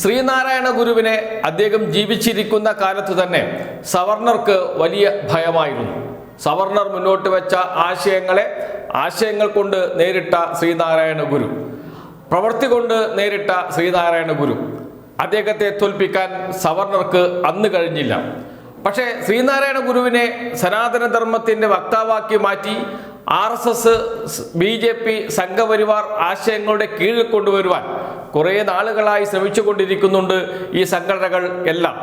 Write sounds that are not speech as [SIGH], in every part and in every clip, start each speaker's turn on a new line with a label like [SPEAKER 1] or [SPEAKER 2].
[SPEAKER 1] ശ്രീനാരായണ ഗുരുവിനെ അദ്ദേഹം ജീവിച്ചിരിക്കുന്ന കാലത്ത് തന്നെ സവർണർക്ക് വലിയ ഭയമായിരുന്നു. സവർണർ മുന്നോട്ട് വെച്ച ആശയങ്ങളെ ആശയങ്ങൾ കൊണ്ട് നേരിട്ട ശ്രീനാരായണ ഗുരു. പ്രവൃത്തി കൊണ്ട് നേരിട്ട ശ്രീനാരായണ ഗുരു. അദ്ദേഹത്തെ തോൽപ്പിക്കാൻ സവർണർക്ക് അന്ന് കഴിഞ്ഞില്ല. പക്ഷേ ശ്രീനാരായണ ഗുരുവിനെ സനാതനധർമ്മത്തിന്റെ വക്താവാക്കി മാറ്റി R S S B J P Sangh Parivar ആശയങ്ങളുടെ കീഴിൽ കൊണ്ടുവരുവാൻ കുറേ നാളുകളായി ശ്രമിച്ചുകൊണ്ടിരിക്കുന്നുണ്ട് ഈ സംഘടനകൾ എല്ലാം.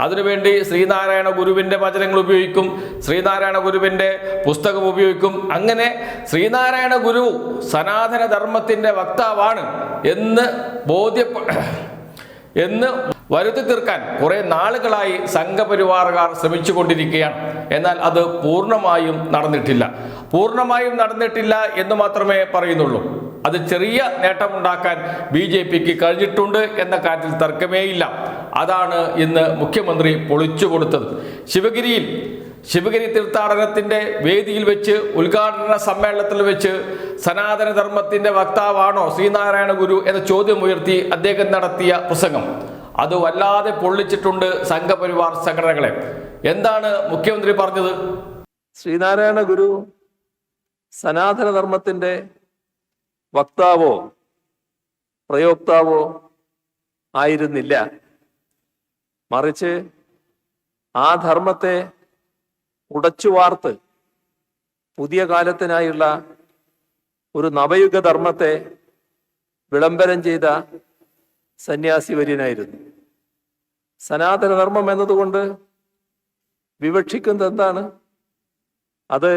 [SPEAKER 1] അതിനുവേണ്ടി ശ്രീനാരായണ ഗുരുവിന്റെ വചനങ്ങൾ ഉപയോഗിക്കും ശ്രീനാരായണ ഗുരുവിന്റെ പുസ്തകം ഉപയോഗിക്കും. അങ്ങനെ ശ്രീനാരായണ ഗുരു സനാതന ധർമ്മത്തിന്റെ വക്താവാണ് എന്ന് ബോധ്യപ്പെ [CLEARS THROAT] എന്ന് വരുത്തി തീർക്കാൻ കുറെ നാളുകളായി സംഘപരിവാറുകാർ ശ്രമിച്ചു കൊണ്ടിരിക്കുകയാണ് എന്നാൽ അത് പൂർണമായും നടന്നിട്ടില്ല. പൂർണമായും നടന്നിട്ടില്ല എന്ന് മാത്രമേ പറയുന്നുള്ളൂ. അത് ചെറിയ നേട്ടമുണ്ടാക്കാൻ ബി ജെ പിക്ക് കഴിഞ്ഞിട്ടുണ്ട് എന്ന കാര്യത്തിൽ തർക്കമേയില്ല. അതാണ് ഇന്ന് മുഖ്യമന്ത്രി പൊളിച്ചു കൊടുത്തത്. ശിവഗിരിയിൽ ശിവഗിരി തീർത്ഥാടനത്തിന്റെ വേദിയിൽ വെച്ച് ഉദ്ഘാടന സമ്മേളനത്തിൽ വെച്ച് സനാതനധർമ്മത്തിന്റെ വക്താവാണോ ശ്രീനാരായണ ഗുരു എന്ന ചോദ്യം ഉയർത്തി അദ്ദേഹം നടത്തിയ പ്രസംഗം. അത് വല്ലാതെ പൊള്ളിച്ചിട്ടുണ്ട് സംഘപരിവാർ സംഘടനകളെ. എന്താണ് മുഖ്യമന്ത്രി പറഞ്ഞത്?
[SPEAKER 2] ശ്രീനാരായണ ഗുരു സനാതന ധർമ്മത്തിന്റെ വക്താവോ പ്രയോക്താവോ ആയിരുന്നില്ല. മറിച്ച് ആ ധർമ്മത്തെ ഉടച്ചു വാർത്ത് പുതിയ കാലത്തിനായുള്ള ഒരു നവയുഗ ധർമ്മത്തെ വിളംബരം ചെയ്ത സന്യാസി വര്യനായിരുന്നു സനാതന ധർമ്മം എന്നതുകൊണ്ട് വിവക്ഷിക്കുന്നത് എന്താണ്? അത്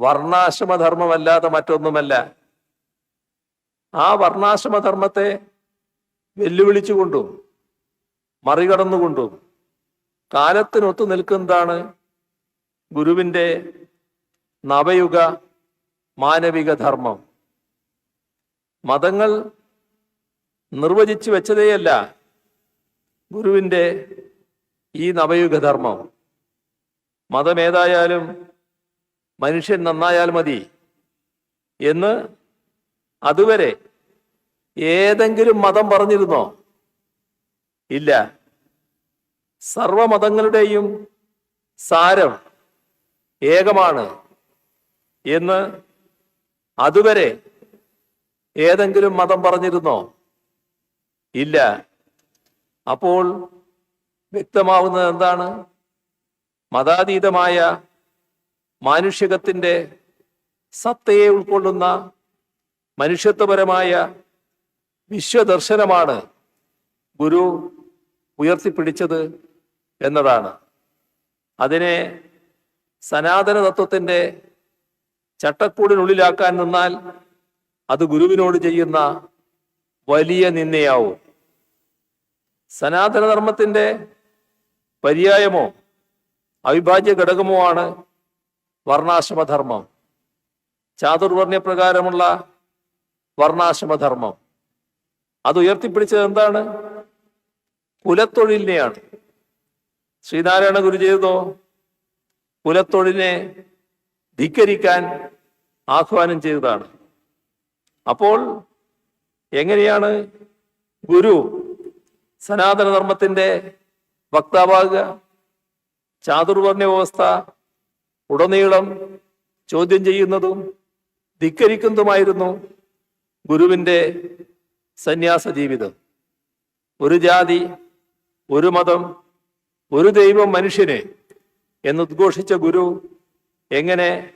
[SPEAKER 2] വർണാശ്രമധർമ്മമല്ലാതെ മറ്റൊന്നുമല്ല. ആ വർണാശ്രമധർമ്മത്തെ വെല്ലുവിളിച്ചുകൊണ്ടും മറികടന്നുകൊണ്ടും കാലത്തിനൊത്തു നിൽക്കുന്നതാണ് ഗുരുവിന്റെ നവയുഗ മാനവിക ധർമ്മം. മതങ്ങൾ നിർവചിച്ചു വെച്ചതേയല്ല ഗുരുവിന്റെ ഈ നവയുഗ ധർമ്മം. മതമേതായാലും മനുഷ്യൻ നന്നായാൽ മതി എന്ന് അതുവരെ ഏതെങ്കിലും മതം പറഞ്ഞിരുന്നോ? ഇല്ല. സർവമതങ്ങളുടെയും സാരം ഏകമാണ് എന്ന് അതുവരെ ഏതെങ്കിലും മതം പറഞ്ഞിരുന്നോ? ഇല്ല. അപ്പോൾ വ്യക്തമാവുന്നത് എന്താണ്? മതാതീതമായ മാനുഷികത്തിന്റെ സത്തയെ ഉൾക്കൊള്ളുന്ന മനുഷ്യത്വപരമായ വിശ്വദർശനമാണ് ഗുരു ഉയർത്തിപ്പിടിച്ചത് എന്നതാണ്. അതിനെ സനാതന തത്വത്തിന്റെ ചട്ടക്കൂടിനുള്ളിലാക്കാൻ നിന്നാൽ അത് ഗുരുവിനോട് ചെയ്യുന്ന വലിയ നിന്നയാവും സനാതനധർമ്മത്തിന്റെ പര്യായമോ അവിഭാജ്യ ഘടകമോ ആണ് വർണാശ്രമധർമ്മം. ചാതുർവർണ്യപ്രകാരമുള്ള വർണാശ്രമധർമ്മം. അത് ഉയർത്തിപ്പിടിച്ചത് എന്താണ്? കുലത്തൊഴിലിനെയാണ്. ശ്രീനാരായണ ഗുരു ചെയ്തതോ? കുലത്തൊഴിലിനെ ധിക്കരിക്കാൻ ആഹ്വാനം ചെയ്തതാണ്. അപ്പോൾ എങ്ങനെയാണ് ഗുരു സനാതനധർമ്മത്തിന്റെ വക്താവാകുക? ചാതുർവർണ വ്യവസ്ഥ ഉടനീളം ചോദ്യം ചെയ്യുന്നതും ധിക്കരിക്കുന്നതുമായിരുന്നു ഗുരുവിന്റെ സന്യാസ ജീവിതം ഒരു ജാതി ഒരു മതം ഒരു ദൈവം മനുഷ്യനെ എന്നുദ്ഘോഷിച്ച ഗുരു എങ്ങനെ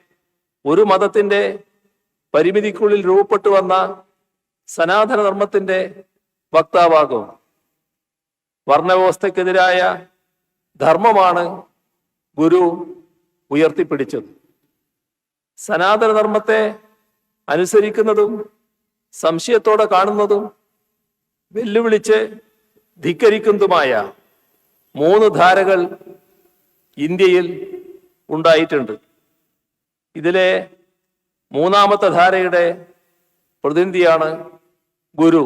[SPEAKER 2] ഒരു മതത്തിന്റെ പരിമിതിക്കുള്ളിൽ രൂപപ്പെട്ടു വന്ന സനാതനധർമ്മത്തിന്റെ വക്താവാകും. വർണവ്യവസ്ഥക്കെതിരായ ധർമ്മമാണ് ഗുരു ഉയർത്തിപ്പിടിച്ചത്. സനാതനധർമ്മത്തെ അനുസരിക്കുന്നതും സംശയത്തോടെ കാണുന്നതും വെല്ലുവിളിച്ച് ധിക്കരിക്കുന്നതുമായ മൂന്ന് ധാരകൾ ഇന്ത്യയിൽ ഉണ്ടായിട്ടുണ്ട്. ഇതിലെ മൂന്നാമത്തെ ധാരയുടെ പ്രതിനിധിയാണ് ഗുരു.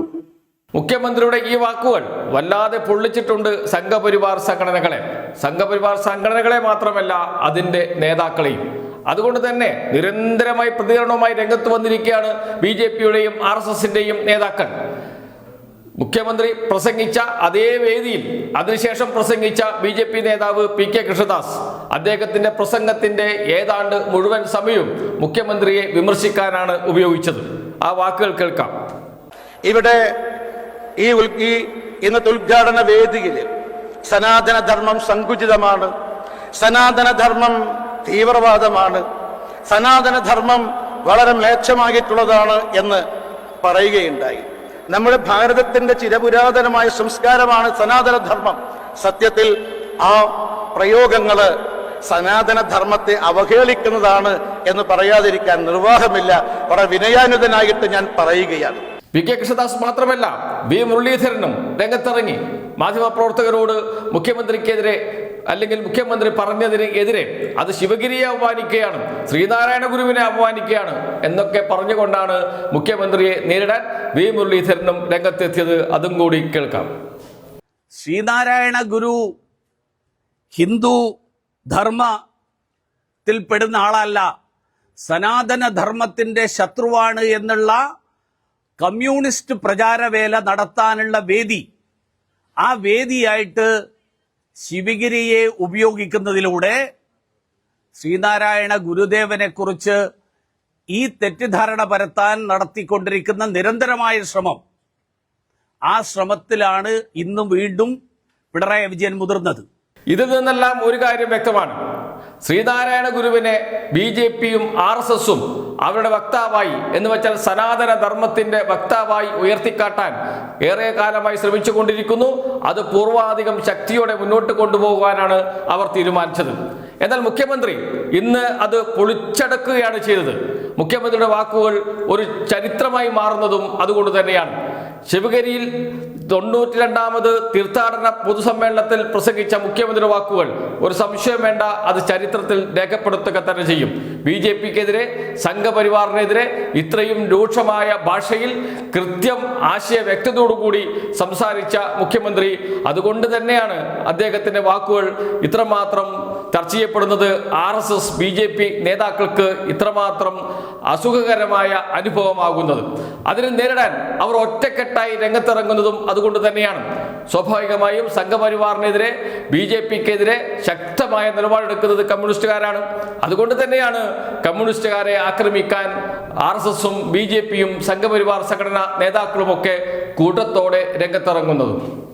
[SPEAKER 1] മുഖ്യമന്ത്രിയുടെ ഈ വാക്കുകൾ വല്ലാതെ പൊള്ളിച്ചിട്ടുണ്ട് സംഘപരിവാർ സംഘടനകളെ. സംഘപരിവാർ സംഘടനകളെ മാത്രമല്ല അതിന്റെ നേതാക്കളെയും. അതുകൊണ്ട് തന്നെ നിരന്തരമായി പ്രതികരണവുമായി രംഗത്ത് വന്നിരിക്കുകയാണ് ബി ജെ പിയുടെയും ആർ എസ് എസിന്റെയും നേതാക്കൾ. മുഖ്യമന്ത്രി പ്രസംഗിച്ച അതേ വേദിയിൽ അതിനുശേഷം പ്രസംഗിച്ച ബി ജെ പി നേതാവ് പി കെ കൃഷ്ണദാസ്. അദ്ദേഹത്തിന്റെ പ്രസംഗത്തിന്റെ ഏതാണ്ട് മുഴുവൻ സമയവും മുഖ്യമന്ത്രിയെ വിമർശിക്കാനാണ് ഉപയോഗിച്ചത്. ആ വാക്കുകൾ കേൾക്കാം.
[SPEAKER 3] ഇവിടെ ഈ ഈ ഇന്നത്തെ ഉദ്ഘാടന വേദിയിൽ സനാതനധർമ്മം സങ്കുചിതമാണ്. സനാതനധർമ്മം തീവ്രവാദമാണ്. സനാതനധർമ്മം വളരെ മ്ലേച്ഛമായിട്ടുള്ളതാണ് എന്ന് പറയുകയുണ്ടായി. നമ്മുടെ ഭാരതത്തിന്റെ ചിരപുരാതനമായ സംസ്കാരമാണ് സനാതനധർമ്മം. സത്യത്തിൽ ആ പ്രയോഗങ്ങൾ സനാതനധർമ്മത്തെ അവഹേളിക്കുന്നതാണ് എന്ന് പറയാതിരിക്കാൻ നിർവാഹമില്ല. വളരെ വിനയാനുതനായിട്ട് ഞാൻ പറയുകയാണ്.
[SPEAKER 1] പി കെ കൃഷ്ണദാസ് മാത്രമല്ല വി മുരളീധരനും രംഗത്തിറങ്ങി. മാധ്യമപ്രവർത്തകരോട് മുഖ്യമന്ത്രിക്കെതിരെ അല്ലെങ്കിൽ മുഖ്യമന്ത്രി പറഞ്ഞതിന് എതിരെ അത് ശിവഗിരിയെ അപമാനിക്കുകയാണ് ശ്രീനാരായണ ഗുരുവിനെ അപമാനിക്കുകയാണ് എന്നൊക്കെ പറഞ്ഞുകൊണ്ടാണ് മുഖ്യമന്ത്രിയെ നേരിടാൻ വി. മുരളീധരനും രംഗത്തെത്തിയത്. അതും കൂടി കേൾക്കാം.
[SPEAKER 4] ശ്രീനാരായണ ഗുരു ഹിന്ദു ധർമ്മത്തിൽപ്പെടുന്ന ആളല്ല. സനാതന ധർമ്മത്തിന്റെ ശത്രുവാണ് എന്നുള്ള കമ്മ്യൂണിസ്റ്റ് പ്രചാരവേല നടത്താനുള്ള വേദി. ആ വേദിയായിട്ട് ശിവഗിരിയെ ഉപയോഗിക്കുന്നതിലൂടെ ശ്രീനാരായണ ഗുരുദേവനെ കുറിച്ച് ഈ തെറ്റിദ്ധാരണ പരത്താൻ നടത്തിക്കൊണ്ടിരിക്കുന്ന നിരന്തരമായ ശ്രമം. ആ ശ്രമത്തിലാണ് ഇന്നും വീണ്ടും പിണറായി വിജയൻ മുതിർന്നത്.
[SPEAKER 1] ഇതിൽ നിന്നെല്ലാം ഒരു കാര്യം വ്യക്തമാണ്. ശ്രീനാരായണ ഗുരുവിനെ ബി ജെ പിയും ആർ എസ് എസും അവരുടെ വക്താവായി എന്ന് വെച്ചാൽ സനാതന ധർമ്മത്തിന്റെ വക്താവായി ഉയർത്തിക്കാട്ടാൻ ഏറെ കാലമായി ശ്രമിച്ചു കൊണ്ടിരിക്കുന്നു അത് പൂർവാധികം ശക്തിയോടെ മുന്നോട്ട് കൊണ്ടുപോകാനാണ് അവർ തീരുമാനിച്ചത്. എന്നാൽ മുഖ്യമന്ത്രി ഇന്ന് അത് പൊളിച്ചടക്കുകയാണ് ചെയ്തത്. മുഖ്യമന്ത്രിയുടെ വാക്കുകൾ ഒരു ചരിത്രമായി മാറുന്നതും അതുകൊണ്ട് തന്നെയാണ്. ശിവഗിരിയിൽ തൊണ്ണൂറ്റി രണ്ടാമത് തീർത്ഥാടന പൊതുസമ്മേളനത്തിൽ പ്രസംഗിച്ച മുഖ്യമന്ത്രിയുടെ വാക്കുകൾ ഒരു സംശയം വേണ്ട അത് ചരിത്രത്തിൽ രേഖപ്പെടുത്തുക തന്നെ ചെയ്യും. ബി ജെ പിക്കെതിരെ സംഘപരിവാറിനെതിരെ ഇത്രയും രൂക്ഷമായ ഭാഷയിൽ കൃത്യം ആശയ വ്യക്തതയോടുകൂടി സംസാരിച്ച മുഖ്യമന്ത്രി. അതുകൊണ്ട് തന്നെയാണ് അദ്ദേഹത്തിന്റെ വാക്കുകൾ ഇത്രമാത്രം ചർച്ച ചെയ്യപ്പെടുന്നത് R S S B J P നേതാക്കൾക്ക് ഇത്രമാത്രം അസുഖകരമായ അനുഭവമാകുന്നത്. അതിനെ നേരിടാൻ അവർ ഒറ്റക്കെട്ടായി രംഗത്തിറങ്ങുന്നതും അതുകൊണ്ട് തന്നെയാണ്. സ്വാഭാവികമായും സംഘപരിവാറിനെതിരെ ബി ജെ പിക്കെതിരെ ശക്തമായ നിലപാടെടുക്കുന്നത് കമ്മ്യൂണിസ്റ്റുകാരാണ്. അതുകൊണ്ട് തന്നെയാണ് കമ്മ്യൂണിസ്റ്റുകാരെ ആക്രമിക്കാൻ ആർ എസ് എസും ബി ജെ പിയും സംഘപരിവാർ സംഘടനാ നേതാക്കളുമൊക്കെ കൂട്ടത്തോടെ രംഗത്തിറങ്ങുന്നതും.